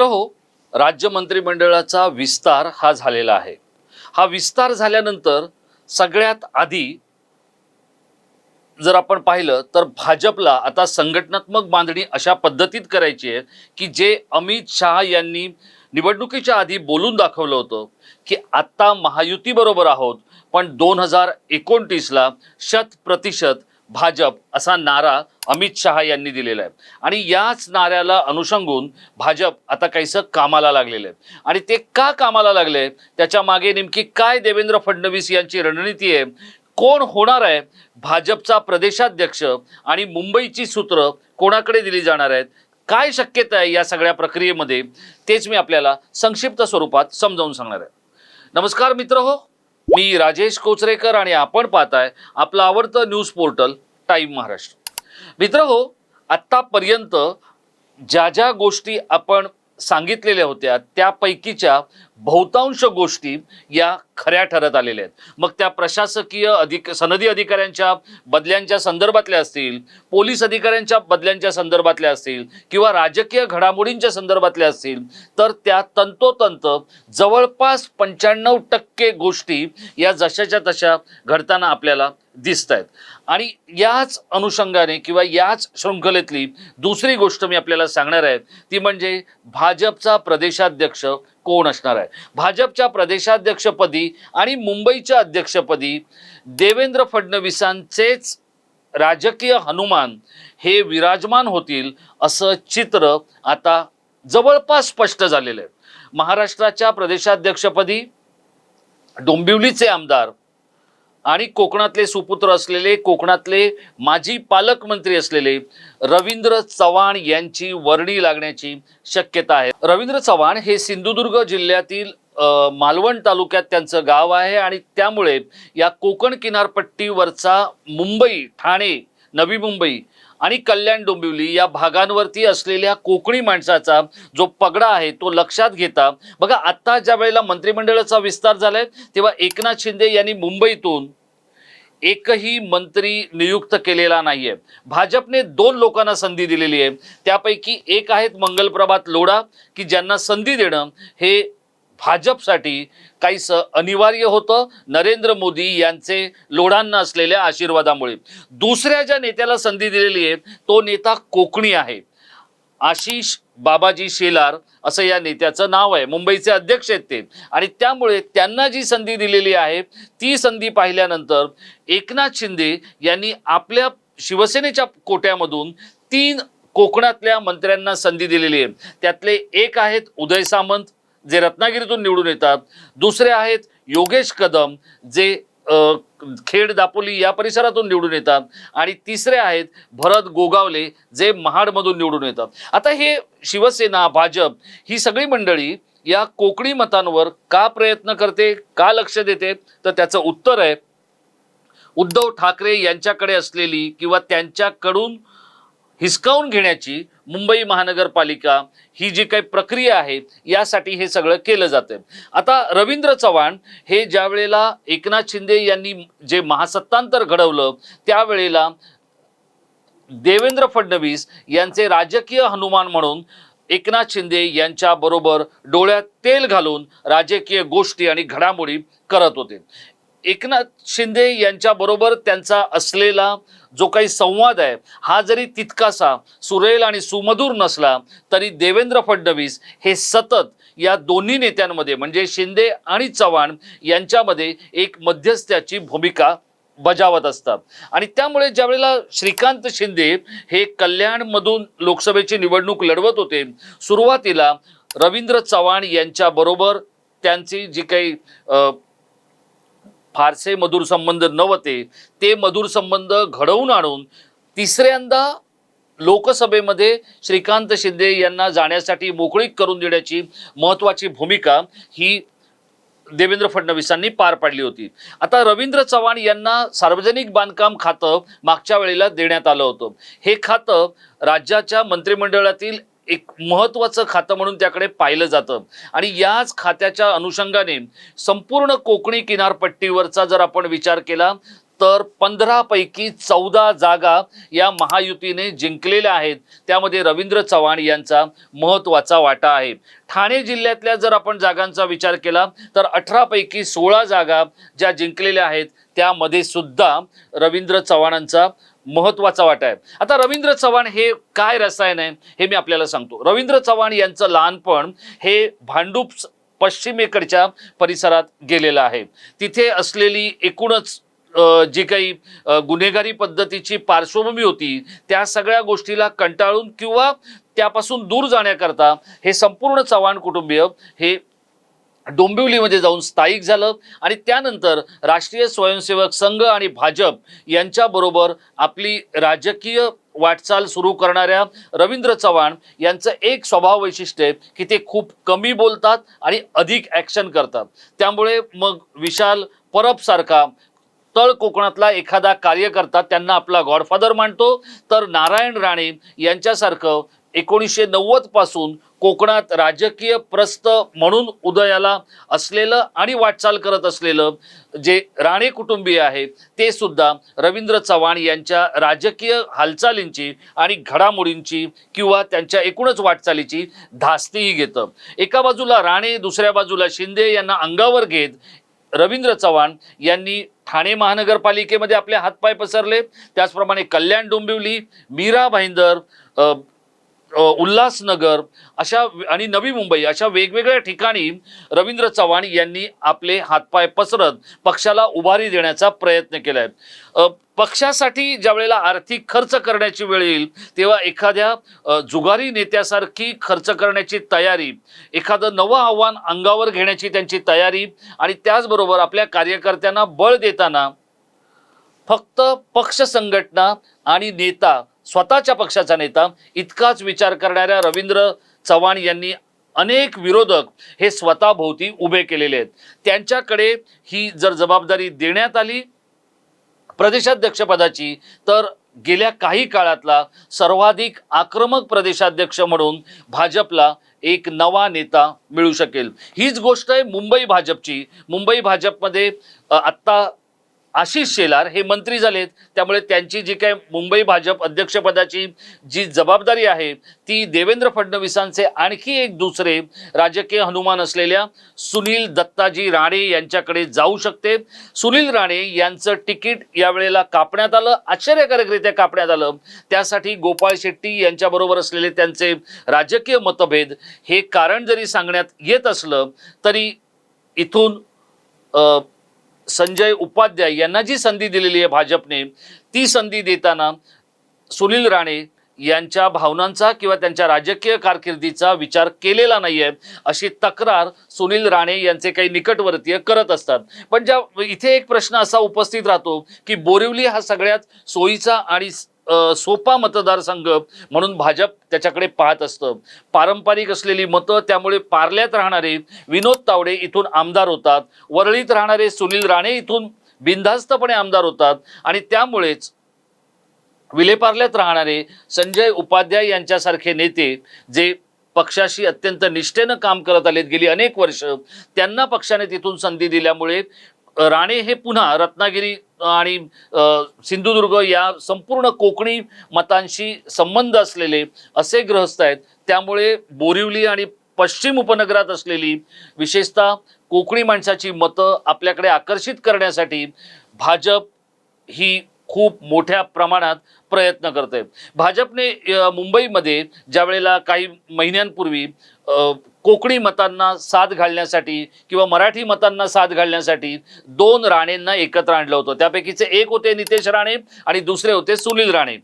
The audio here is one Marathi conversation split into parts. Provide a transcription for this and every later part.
मित्र हो राज्य मंत्रिमंडळाचा विस्तार हा झालेला आहे. हा विस्तार झाल्यानंतर सगळ्यात आधी जर आपण पाहिलं तर भाजपला आता संघटनात्मक बांधणी अशा पद्धतीत करायची आहे की जे अमित शहा यांनी निवडणुकीच्या आधी बोलून दाखवलं होतं की आत्ता महायुतीबरोबर आहोत पण दोन हजार एकोणतीसला शत प्रतिशत भाजप असा नारा अमित शहा यांनी दिलेला आहे. आणि याच नाऱ्याला अनुषंगून भाजप आता काहीसं कामाला लागलेलं आहे. आणि ते का कामाला लागले? त्याच्यामागे नेमकी काय देवेंद्र फडणवीस यांची रणनीती आहे? कोण होणार आहे? भाजपचा प्रदेशाध्यक्ष आणि मुंबईची सूत्र कोणाकडे दिली जाणार आहेत? काय शक्यता आहे या सगळ्या प्रक्रियेमध्ये? तेच मी आपल्याला संक्षिप्त स्वरूपात समजावून सांगणार आहे. नमस्कार मित्र हो. मी राजेश कोचरेकर आणि आपण पाहताय आपलं आवडतं न्यूज पोर्टल टाईम महाराष्ट्र. मित्र हो आत्तापर्यंत ज्या ज्या गोष्टी आपण सांगितलेल्या होत्या त्यापैकीच्या बहुतांश गोष्टी या खऱ्या ठरत आलेल्या आहेत. मग त्या प्रशासकीय अधिक सनदी अधिकाऱ्यांच्या बदल्यांच्या संदर्भातल्या असतील पोलीस अधिकाऱ्यांच्या बदल्यांच्या संदर्भातल्या असतील किंवा राजकीय घडामोडींच्या संदर्भातल्या असतील तर त्या तंतोतंत जवळपास पंच्याण्णव टक्के गोष्टी या जशाच्या तशा घडताना आपल्याला दिसत आहेत आणि याच अनुषंगाने किंवा याच शृंखलेतली दुसरी गोष्ट मी आपल्याला सांगणार आहे ती म्हणजे भाजपचा प्रदेशाध्यक्ष कोण असणार आहे? भाजपच्या प्रदेशाध्यक्षपदी आणि मुंबईच्या अध्यक्षपदी देवेंद्र फडणवीसांचेच राजकीय हनुमान हे विराजमान होतील असं चित्र आता जवळपास स्पष्ट झालेलं आहे. महाराष्ट्राच्या प्रदेशाध्यक्षपदी डोंबिवलीचे आमदार आणि कोकणातले सुपुत्र असलेले कोकणातले माजी पालकमंत्री असलेले रवींद्र चव्हाण यांची वर्णी लागण्याची शक्यता आहे. रवींद्र चव्हाण हे सिंधुदुर्ग जिल्ह्यातील मालवण तालुक्यात त्यांचं गाव आहे आणि त्यामुळे या कोकण किनारपट्टीवरचा मुंबई ठाणे नवी मुंबई आणि कल्याण डोंबिवली या भागांवरती असलेल्या कोकणी माणसाचा जो पगडा आहे तो लक्षात घेता. बघा आत्ता ज्या वेळेला मंत्रिमंडळाचा विस्तार झालाय तेव्हा एकनाथ शिंदे यांनी मुंबईतून एकही मंत्री नियुक्त केलेला नाहीये. भाजपने दोन लोकांना संधी दिलेली आहे. त्यापैकी एक आहेत मंगलप्रभात लोढा की ज्यांना संधी देणं हे भाजपसाठी काहीसं अनिवार्य होतं नरेंद्र मोदी यांचे लोढांना असलेल्या आशीर्वादामुळे. दुसऱ्या ज्या नेत्याला संधी दिलेली आहे तो नेता कोकणी आहे. आशिष बाबाजी शेलार असं या नेत्याचं नाव आहे मुंबईचे अध्यक्ष आहेत ते. आणि त्यामुळे त्यांना जी संधी दिलेली आहे ती संधी पाहिल्यानंतर एकनाथ शिंदे यांनी आपल्या शिवसेनेच्या कोट्यामधून तीन कोकणातल्या मंत्र्यांना संधी दिलेली आहे. त्यातले एक आहेत उदय सामंत जे रत्नागिरीतून निवडून येतात दुसरे आहेत योगेश कदम जे खेड दापोली या परिसरातून निवडून येतात आणि तिसरे आहेत भरत गोगावले जे महाडमधून निवडून येतात. आता हे शिवसेना भाजप ही सगळी मंडळी या कोकणी मतांवर का प्रयत्न करते का लक्ष देते तर त्याचं उत्तर आहे उद्धव ठाकरे यांच्याकडे असलेली किंवा त्यांच्याकडून हिसकावून घेण्याची मुंबई महानगरपालिका ही जी काही प्रक्रिया आहे यासाठी हे सगळं केलं जातं आता रवींद्र चव्हाण हे ज्या वेळेला एकनाथ शिंदे यांनी जे महासत्तांतर घडवलं त्यावेळेला देवेंद्र फडणवीस यांचे राजकीय हनुमान म्हणून एकनाथ शिंदे यांच्या बरोबर डोळ्यात तेल घालून राजकीय गोष्टी आणि घडामोडी करत होते. एकनाथ शिंदे यांच्याबरोबर त्यांचा असलेला जो काही संवाद आहे हा जरी तितकासा सुरेल आणि सुमधूर नसला तरी देवेंद्र फडणवीस हे सतत या दोन्ही नेत्यांमध्ये म्हणजे शिंदे आणि चव्हाण यांच्यामध्ये एक मध्यस्थ्याची भूमिका बजावत असतात. आणि त्यामुळे ज्यावेळेला श्रीकांत शिंदे हे कल्याणमधून लोकसभेची निवडणूक लढवत होते सुरुवातीला रवींद्र चव्हाण यांच्याबरोबर त्यांची जी काही फारसे मधुर संबंध नव्हते. ते मधुर संबंध घडवून आणून तिसऱ्यांदा लोकसभेमध्ये श्रीकांत शिंदे यांना जाण्यासाठी मोकळीक करून देण्याची महत्त्वाची भूमिका ही देवेंद्र फडणवीसांनी पार पाडली होती. आता रवींद्र चव्हाण यांना सार्वजनिक बांधकाम खातं मागच्या वेळेला देण्यात आलं होतं. हे खातं राज्याच्या मंत्रिमंडळातील एक महत्त्वाचं खातं म्हणून त्याकडे पाहिलं जातं. आणि याच खात्याच्या अनुषंगाने संपूर्ण कोकणी किनारपट्टीवरचा जर आपण विचार केला तर पंधरापैकी चौदा जागा या महायुतीने जिंकलेल्या आहेत. त्यामध्ये रवींद्र चव्हाण यांचा महत्त्वाचा वाटा आहे. ठाणे जिल्ह्यातल्या जर आपण जागांचा विचार केला तर अठरापैकी सोळा जागा ज्या जिंकलेल्या आहेत त्यामध्ये सुद्धा रवींद्र चव्हाणांचा महत्त्वाचा वाटा आहे. आता रवींद्र चव्हाण हे काय रसायन आहे हे मी आपल्याला सांगतो. रवींद्र चव्हाण यांचं लहानपण हे भांडूप पश्चिमेकडच्या परिसरात गेलेलं आहे. तिथे असलेली एकूणच जी काही गुन्हेगारी पद्धतीची पार्श्वभूमी होती त्या सगळ्या गोष्टीला कंटाळून किंवा त्यापासून दूर जाण्याकरता हे संपूर्ण चव्हाण कुटुंबीय हे डोंबिवलीमध्ये जाऊन स्थायिक झालं आणि त्यानंतर राष्ट्रीय स्वयंसेवक संघ आणि भाजप यांच्याबरोबर आपली राजकीय वाटचाल सुरू करणाऱ्या रवींद्र चव्हाण यांचं एक स्वभाव वैशिष्ट्य आहे की ते खूप कमी बोलतात आणि अधिक ॲक्शन करतात. त्यामुळे मग विशाल परबसारखा तळ कोकणातला एखादा कार्यकर्ता त्यांना आपला गॉडफादर मानतो. तर नारायण राणे यांच्यासारखं एकोणीसशे नव्वदपासून कोकणात राजकीय प्रस्थ म्हणून उदयाला असलेलं आणि वाटचाल करत असलेलं जे राणे कुटुंबीय आहे ते सुद्धा रवींद्र चव्हाण यांच्या राजकीय हालचालींची आणि घडामोडींची किंवा त्यांच्या एकूणच वाटचालीची धास्तीही घेतं. एका बाजूला राणे दुसऱ्या बाजूला शिंदे यांना अंगावर घेत रवींद्र चव्हाण यांनी ठाणे महानगरपालिकेमध्ये आपले हातपाय पसरले. त्याचप्रमाणे कल्याण डोंबिवली मीरा भाईंदर उल्हासनगर अशा आणि नवी मुंबई अशा वेगवेगळ्या ठिकाणी रवींद्र चव्हाण यांनी आपले हातपाय पसरत पक्षाला उभारी देण्याचा प्रयत्न केला आहे पक्षासाठी ज्या वेळेला आर्थिक खर्च करण्याची वेळ येईल तेव्हा एखाद्या जुगारी नेत्यासारखी खर्च करण्याची तयारी एखादं नवं आव्हान अंगावर घेण्याची त्यांची तयारी आणि त्याचबरोबर आपल्या कार्यकर्त्यांना बळ देताना फक्त पक्ष संघटना आणि नेता स्वतःच्या पक्षाचा नेता इतकाच विचार करणाऱ्या रवींद्र चव्हाण यांनी अनेक विरोधक हे स्वतःभोवती उभे केलेले आहेत. त्यांच्याकडे ही जर जबाबदारी देण्यात आली प्रदेशाध्यक्षपदाची तर गेल्या काही काळातला सर्वाधिक आक्रमक प्रदेशाध्यक्ष म्हणून भाजपला एक नवा नेता मिळू शकेल. हीच गोष्ट आहे मुंबई भाजपची. मुंबई भाजपमध्ये आत्ता आशिष शेलार हे मंत्री झालेत. त्यामुळे त्यांची जी काय मुंबई भाजप अध्यक्षपदाची जी जबाबदारी आहे ती देवेंद्र फडणवीसांचे आणखी एक दुसरे राजकीय हनुमान असलेल्या सुनील दत्ताजी राणे यांच्याकडे जाऊ शकते. सुनील राणे यांचं तिकीट यावेळेला कापण्यात आलं आश्चर्यकारकरित्या कापण्यात आलं. त्यासाठी गोपाळ शेट्टी यांच्याबरोबर असलेले त्यांचे राजकीय मतभेद हे कारण जरी सांगण्यात येत असलं तरी इथून संजय उपाध्याय यांना जी संधी दिलेली आहे भाजपने ती संधी देताना सुनील राणे यांच्या भावनांचा किंवा त्यांच्या राजकीय कारकिर्दीचा विचार केलेला नाही आहे अशी तक्रार सुनील राणे यांचे काही निकटवर्तीय करत असतात. पण ज्या इथे एक प्रश्न असा उपस्थित राहतो की बोरिवली हा सगळ्यात सोयीचा आणि सोपा मतदारसंघ म्हणून भाजप त्याच्याकडे पाहत असतं. पारंपरिक असलेली मतं त्यामुळे पार्ल्यात राहणारे विनोद तावडे इथून आमदार होतात. वरळीत राहणारे सुनील राणे इथून बिनधास्तपणे आमदार होतात. आणि त्यामुळेच विलेपार्ल्यात राहणारे संजय उपाध्याय यांच्यासारखे नेते जे पक्षाशी अत्यंत निष्ठेनं काम करत आलेत गेली अनेक वर्ष त्यांना पक्षाने तिथून संधी दिल्यामुळे राणे हे पुन्हा रत्नागिरी आणि सिंधुदुर्ग या संपूर्ण कोकणी मतांशी संबंध असलेले असे ग्रहस्थ आहेत. त्यामुळे बोरिवली आणि पश्चिम उपनगरात असलेली विशेषतः कोकणी माणसाची मतं आपल्याकडे आकर्षित करण्यासाठी भाजप ही खूप मोठ्या प्रमाणात प्रयत्न करते. भाजपने मुंबईमध्ये ज्या वेळेला काही महिन्यांपूर्वी कोकणी मतांना साथ घालण्यासाठी किंवा मराठी मतांना साथ घालण्यासाठी दोन राणेंना एकत्र आणलं होतं. त्यापैकीचे एक होते नितेश राणे आणि दुसरे होते सुनील राणे.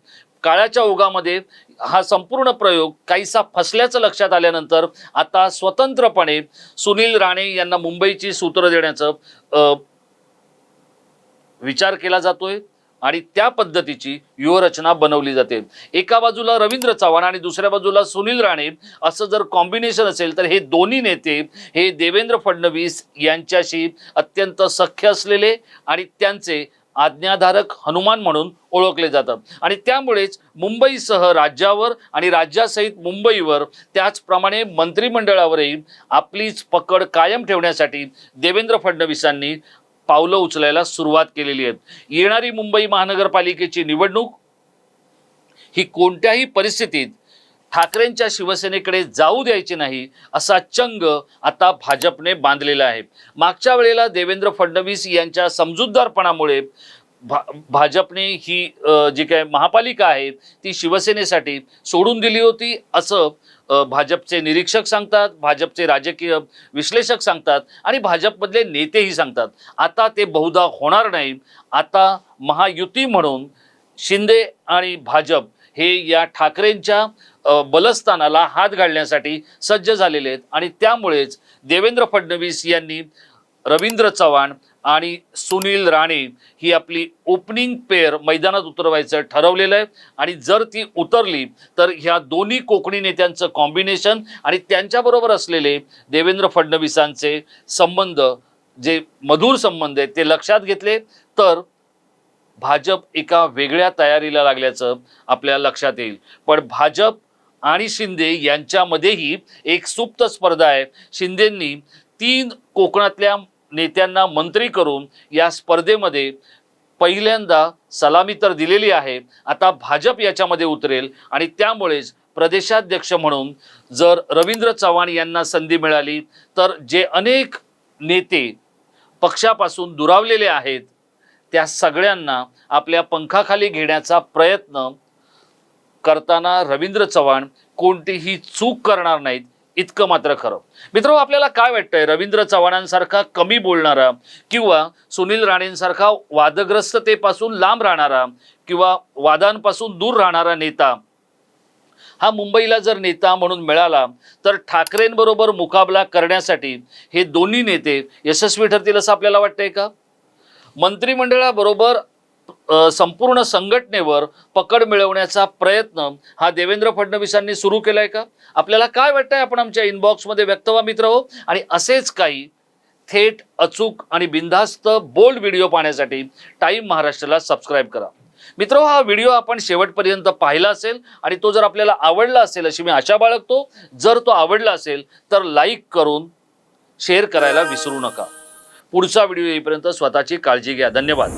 काळाच्या ओघामध्ये हा संपूर्ण प्रयोग काहीसा फसल्याचं लक्षात आल्यानंतर आता स्वतंत्रपणे सुनील राणे यांना मुंबईची सूत्र देण्याचं विचार केला जातोय. आणि त्या पद्धतीची व्यूहरचना बनवली जाते. एका बाजूला रवींद्र चव्हाण आणि दुसऱ्या बाजूला सुनील राणे. असं जर कॉम्बिनेशन असेल तर हे दोन्ही नेते हे देवेंद्र फडणवीस यांच्याशी अत्यंत सख्य असलेले आणि त्यांचे आज्ञाधारक हनुमान म्हणून ओळखले जातात. आणि त्यामुळेच मुंबईसह राज्यावर आणि राज्यासहित मुंबईवर त्याचप्रमाणे मंत्रिमंडळावरही आपलीच पकड कायम ठेवण्यासाठी देवेंद्र फडणवीसांनी पावलं उचलायला सुरुवात केलेली आहे येणारी मुंबई महानगरपालिकेची निवडणूक ही कोणत्याही परिस्थितीत ठाकरेंच्या शिवसेनेकडे जाऊ द्यायची नाही असा चंग आता भाजपने बांधलेला आहे. मागच्या वेळेला देवेंद्र फडणवीस यांच्या समजूतदारपणामुळे भा भाजपने ही जी काय महापालिका आहे ती शिवसेनेसाठी सोडून दिली होती असं भाजपचे निरीक्षक सांगतात भाजपचे राजकीय विश्लेषक सांगतात आणि भाजपमधले नेतेही सांगतात. आता ते बहुधा होणार नाही. आता महायुती म्हणून शिंदे आणि भाजप हे या ठाकरेंच्या बलस्थानाला हात घालण्यासाठी सज्ज झालेले आहेत. आणि त्यामुळेच देवेंद्र फडणवीस यांनी रवींद्र चव्हाण आणि सुनील राणे ही आपली ओपनिंग पेअर मैदानात उतरवायचं ठरवलेलं आहे. आणि जर ती उतरली तर ह्या दोन्ही कोकणी नेत्यांचं कॉम्बिनेशन आणि त्यांच्याबरोबर असलेले देवेंद्र फडणवीसांचे संबंध जे मधुर संबंध आहेत ते लक्षात घेतले तर भाजप एका वेगळ्या तयारीला लागल्याचं आपल्या लक्षात येईल. पण भाजप आणि शिंदे यांच्यामध्येही एक सुप्त स्पर्धा आहे. शिंदेंनी तीन कोकणातल्या नेत्यांना मंत्री करून या स्पर्धेमध्ये पहिल्यांदा सलामी तर दिलेली आहे. आता भाजप याच्यामध्ये उतरेल आणि त्यामुळेच प्रदेशाध्यक्ष म्हणून जर रवींद्र चव्हाण यांना संधी मिळाली तर जे अनेक नेते पक्षापासून दुरावलेले आहेत त्या सगळ्यांना आपल्या पंखाखाली घेण्याचा प्रयत्न करताना रवींद्र चव्हाण कोणतीही चूक करणार नाहीत. इतकं मात्र खरं. मित्र आपल्याला काय वाटतंय? रवींद्र चव्हाणांसारखा कमी बोलणारा किंवा सुनील राणेंसारखा वादग्रस्ततेपासून लांब राहणारा किंवा वादांपासून दूर राहणारा नेता हा मुंबईला जर नेता म्हणून मिळाला तर ठाकरेंबरोबर मुकाबला करण्यासाठी हे दोन्ही नेते यशस्वी ठरतील असं आपल्याला वाटतंय का? मंत्रिमंडळाबरोबर संपूर्ण संघटनेवर पकड मिळवण्याचा प्रयत्न हा देवेंद्र फडणवीसांनी सुरू केलाय का? आपल्याला काय वाटतंय आपण आमच्या इनबॉक्समध्ये व्यक्त व्हा मित्र हो. आणि असेच काही थेट अचूक आणि बिनधास्त बोल्ड व्हिडिओ पाहण्यासाठी टाईम महाराष्ट्राला सबस्क्राईब करा. मित्र हो, हा व्हिडिओ आपण शेवटपर्यंत पाहिला असेल आणि तो जर आपल्याला आवडला असेल अशी मी आशा बाळगतो. जर तो आवडला असेल तर लाईक करून शेअर करायला विसरू नका. पुढचा व्हिडिओ येईपर्यंत स्वतःची काळजी घ्या. धन्यवाद.